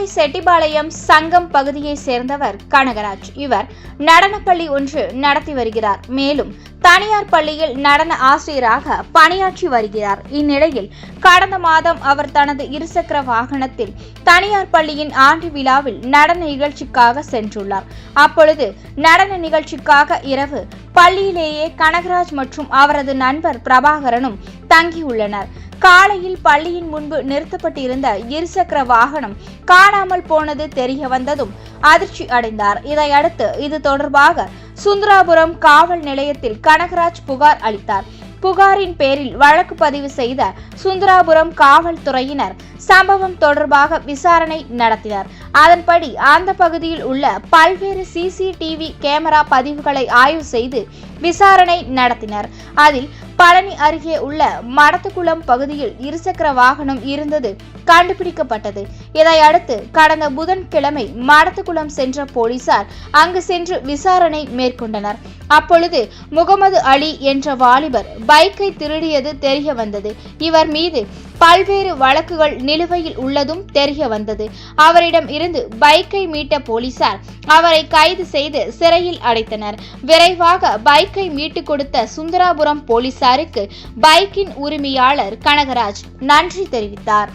கோவை செட்டிபாளையம் சங்கம் பகுதியை சேர்ந்தவர் கனகராஜ். இவர் நடனப்பள்ளி ஒன்று நடத்தி வருகிறார். மேலும் தனியார் பள்ளியில் நடன ஆசிரியராக பணியாற்றி வருகிறார். இந்நிலையில் கடந்த மாதம் அவர் தனது இருசக்கர வாகனத்தில் தனியார் பள்ளியின் ஆண்டு விழாவில் நடன நிகழ்ச்சிக்காக சென்றுள்ளார். அப்பொழுது நடன நிகழ்ச்சிக்காக இரவு பள்ளியிலேயே கனகராஜ் மற்றும் அவரது நண்பர் பிரபாகரனும் தங்கியுள்ளனர். காலையில் பள்ளியின் முன்பு நிறுத்தப்பட்டிருந்த இருசக்கர வாகனம் காணாமல் போனது தெரிய வந்ததும் அதிர்ச்சி அடைந்தார். இதையடுத்து இது தொடர்பாக சுந்தராபுரம் காவல் நிலையத்தில் கனகராஜ் புகார் அளித்தார். புகாரின் பேரில் வழக்கு பதிவு செய்த சுந்தராபுரம் காவல்துறையினர் சம்பவம் தொடர்பாக விசாரணை நடத்தினர். அதன்படி அந்த பகுதியில் உள்ள பல்வேறு சிசிடிவி கேமரா பதிவுகளை ஆய்வு செய்து விசாரணை நடத்தினர். அதில் பழனி அருகே உள்ள மடத்துக்குளம் பகுதியில் இருசக்கர வாகனம் இருந்தது கண்டுபிடிக்கப்பட்டது. இதையடுத்து கடந்த புதன்கிழமை மடத்துக்குளம் சென்ற போலீசார் அங்கு சென்று விசாரணை மேற்கொண்டனர். அப்பொழுது முகமது அலி என்ற வாலிபர் பைக்கை திருடியது தெரிய வந்தது. இவர் மீது பல்வேறு வழக்குகள் நிலுவையில் உள்ளதும் தெரிய வந்தது. அவரிடம் இருந்து பைக்கை மீட்ட போலீசார் அவரை கைது செய்து சிறையில் அடைத்தனர். விரைவாக பைக்கை மீட்டு கொடுத்த சுந்தராபுரம் போலீசாருக்கு பைக்கின் உரிமையாளர் கனகராஜ் நன்றி தெரிவித்தார்.